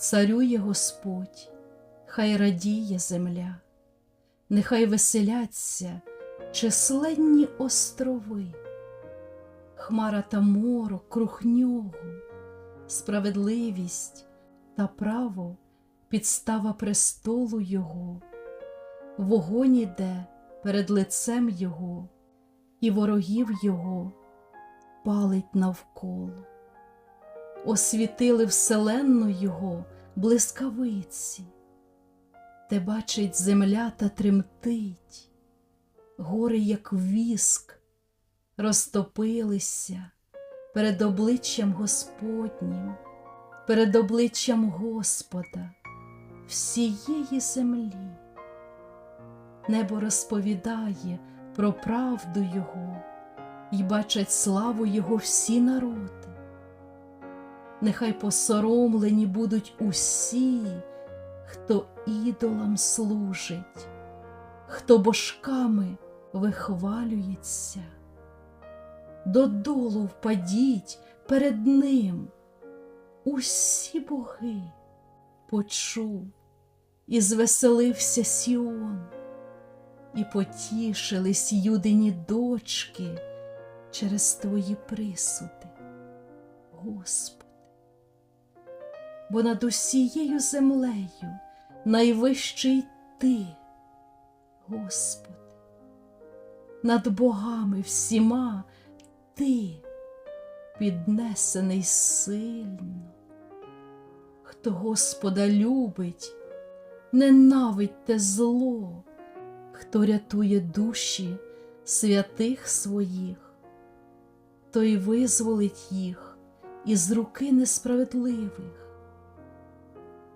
Царює Господь, хай радіє земля, нехай веселяться численні острови, хмара та морок круг нього, справедливість та право підстава престолу Його, вогонь іде перед лицем Його, і ворогів Його палить навколо. Освітили вселенну Його блискавиці, те бачить земля та тремтить, гори, як віск, розтопилися перед обличчям Господнім, перед обличчям Господа всієї землі. Небо розповідає про правду Його і бачать славу Його всі народи. Нехай посоромлені будуть усі, хто ідолам служить, хто божками вихвалюється. Додолу впадіть перед ним, усі боги почув і звеселився Сіон, і потішились юдині дочки через твої присуди, Господи. Бо над усією землею найвищий Ти, Господи, над богами всіма Ти піднесений сильно. Хто Господа любить, ненавидьте зло, хто рятує душі святих своїх, той визволить їх із руки несправедливих.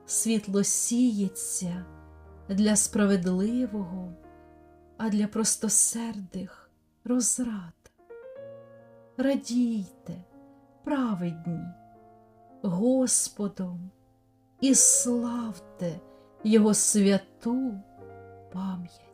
Світло сіється для справедливого, а для простосердих розрад. Радійте, праведні, Господом і славте Його святу пам'ять.